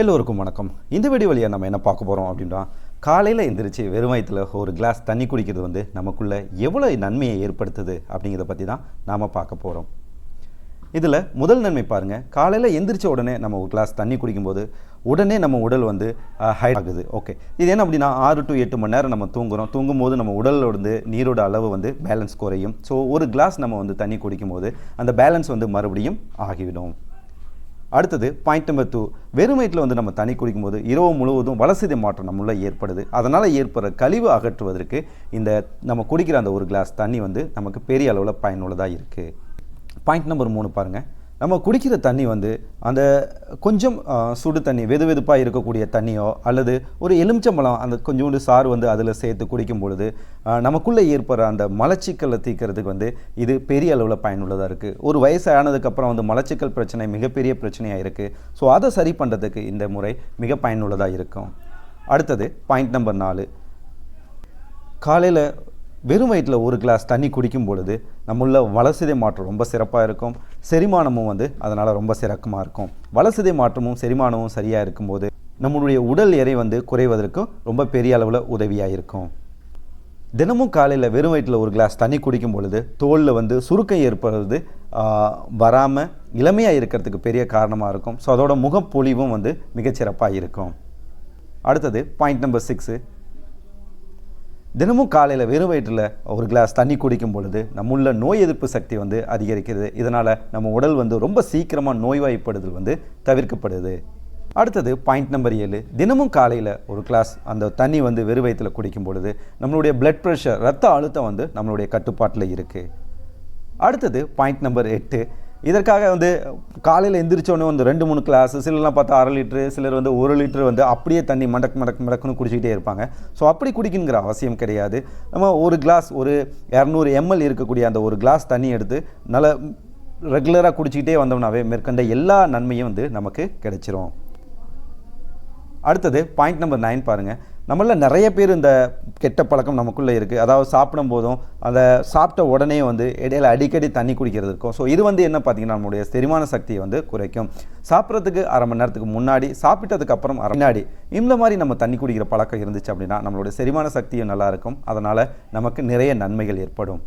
எல்லோருக்கும் வணக்கம். இந்த வீடியோ வழியாக நம்ம என்ன பார்க்க போகிறோம் அப்படின்னா காலையில் எந்திரிச்சு வெறும் ஒரு கிளாஸ் தண்ணி குடிக்கிறது வந்து நமக்குள்ளே எவ்வளோ நன்மையை ஏற்படுத்துது அப்படிங்கிறத பற்றி தான் நாம் பார்க்க போகிறோம் இதில் முதல் நன்மை பாருங்கள் காலையில் எந்திரிச்ச உடனே நம்ம ஒரு கிளாஸ் தண்ணி குடிக்கும்போது உடனே நம்ம உடல் வந்து ஹை ஆகுது. ஓகே இது என்ன அப்படின்னா ஆறு டு எட்டு மணி நேரம் நம்ம தூங்குறோம். தூங்கும்போது நம்ம உடலில் வந்து நீரோட அளவு வந்து பேலன்ஸ் குறையும். ஸோ ஒரு கிளாஸ் நம்ம வந்து தண்ணி குடிக்கும்போது அந்த பேலன்ஸ் வந்து மறுபடியும் ஆகிவிடும். அடுத்தது பாயிண்ட் நம்பர் டூ வெறும் வயிற்றில் வந்து நம்ம தண்ணி குடிக்கும்போது இரவு முழுவதும் வளசிதை மாற்றம் நம்மள ஏற்படுது. அதனால் ஏற்படுற கழிவு அகற்றுவதற்கு இந்த நம்ம குடிக்கிற அந்த ஒரு கிளாஸ் தண்ணி வந்து நமக்கு பெரிய அளவில் பயனுள்ளதாக இருக்குது பாயிண்ட் நம்பர் மூணு பாருங்கள் நம்ம குடிக்கிற தண்ணி வந்து அந்த கொஞ்சம் சுடு தண்ணி வெது வெதுப்பாக இருக்கக்கூடிய தண்ணியோ அல்லது ஒரு எலுமிச்சம்பழம் அந்த கொஞ்சோண்டு சாறு வந்து அதில் சேர்த்து குடிக்கும் பொழுது நமக்குள்ளே ஏற்படுற அந்த மலச்சிக்கலை தீர்க்கிறதுக்கு வந்து இது பெரிய அளவில் பயனுள்ளதாக இருக்குது ஒரு வயசு ஆனதுக்கப்புறம் வந்து மலச்சிக்கல் பிரச்சனை மிகப்பெரிய பிரச்சனையாக இருக்குது ஸோ அதை சரி பண்ணுறதுக்கு இந்த முறை மிக பயனுள்ளதாக இருக்கும். அடுத்தது பாயிண்ட் நம்பர் நாலு. காலையில் வெறும் வயிற்றில் ஒரு கிளாஸ் தண்ணி குடிக்கும் பொழுது நம்முள்ள வளசிதை மாற்றம் ரொம்ப சிறப்பாக இருக்கும். செரிமானமும் வந்து அதனால் ரொம்ப சிறக்கமாக இருக்கும். வளசிதை மாற்றமும் செரிமானமும் சரியாக இருக்கும்போது நம்மளுடைய உடல் எடை வந்து குறைவதற்கும் ரொம்ப பெரிய அளவில் உதவியாக இருக்கும். தினமும் காலையில் வெறும் வயிற்றில் ஒரு கிளாஸ் தண்ணி குடிக்கும் பொழுது தோலில் வந்து சுருக்கம் ஏற்படுறது வராமல் இளமையாக இருக்கிறதுக்கு பெரிய காரணமாக இருக்கும். ஸோ அதோட முகப்பொழிவும் வந்து மிகச்சிறப்பாக இருக்கும். அடுத்தது பாயிண்ட் நம்பர் சிக்ஸு தினமும் காலையில் வெறும் வயிற்றில் ஒரு கிளாஸ் தண்ணி குடிக்கும் பொழுது நம்முள்ள நோய் எதிர்ப்பு சக்தி வந்து அதிகரிக்கிறது. இதனால் நம்ம உடல் வந்து ரொம்ப சீக்கிரமாக நோய்வாய்ப்படுதல் வந்து தவிர்க்கப்படுது. அடுத்தது பாயிண்ட் நம்பர் ஏழு. தினமும் காலையில் ஒரு கிளாஸ் அந்த தண்ணி வந்து வெறும் வயிற்றில் குடிக்கும் பொழுது நம்மளுடைய பிளட் ப்ரெஷர் ரத்த அழுத்தம் வந்து நம்மளுடைய கட்டுப்பாட்டில் இருக்குது அடுத்தது பாயிண்ட் நம்பர் எட்டு. இதற்காக வந்து காலையில் எந்திரிச்சோடனே வந்து ரெண்டு மூணு கிளாஸ் சிலர்லாம் பார்த்தா அரை லிட்ரு சிலர் வந்து ஒரு லிட்ரு வந்து அப்படியே தண்ணி மடக் மடக் மடக்குன்னு குடிச்சிக்கிட்டே இருப்பாங்க. ஸோ அப்படி குடிக்கணுங்கிற அவசியம் கிடையாது. நம்ம ஒரு கிளாஸ் ஒரு இரநூறு எம்எல் இருக்கக்கூடிய அந்த ஒரு கிளாஸ் தண்ணி எடுத்து நல்லா ரெகுலராக குடிச்சிக்கிட்டே வந்தோம்னாவே மேற்கண்ட எல்லா நன்மையும் வந்து நமக்கு கிடைச்சிரும். அடுத்தது பாயிண்ட் நம்பர் நைன் பாருங்கள் நம்மள நிறைய பேர் இந்த கெட்ட பழக்கம் நமக்குள்ளே இருக்குது அதாவது சாப்பிடும் போதும் அந்த சாப்பிட்ட உடனே வந்து இடையில அடிக்கடி தண்ணி குடிக்கிறது இருக்கும். ஸோ இது வந்து என்ன பார்த்தீங்கன்னா நம்மளுடைய செரிமான சக்தியை வந்து குறைக்கும். சாப்பிட்றதுக்கு அரை மணி நேரத்துக்கு முன்னாடி சாப்பிட்டதுக்கு அப்புறம் அரை முன்னாடி இந்த மாதிரி நம்ம தண்ணி குடிக்கிற பழக்கம் இருந்துச்சு அப்படின்னா நம்மளுடைய செரிமான சக்தியும் நல்லா இருக்கும். அதனால் நமக்கு நிறைய நன்மைகள் ஏற்படும்.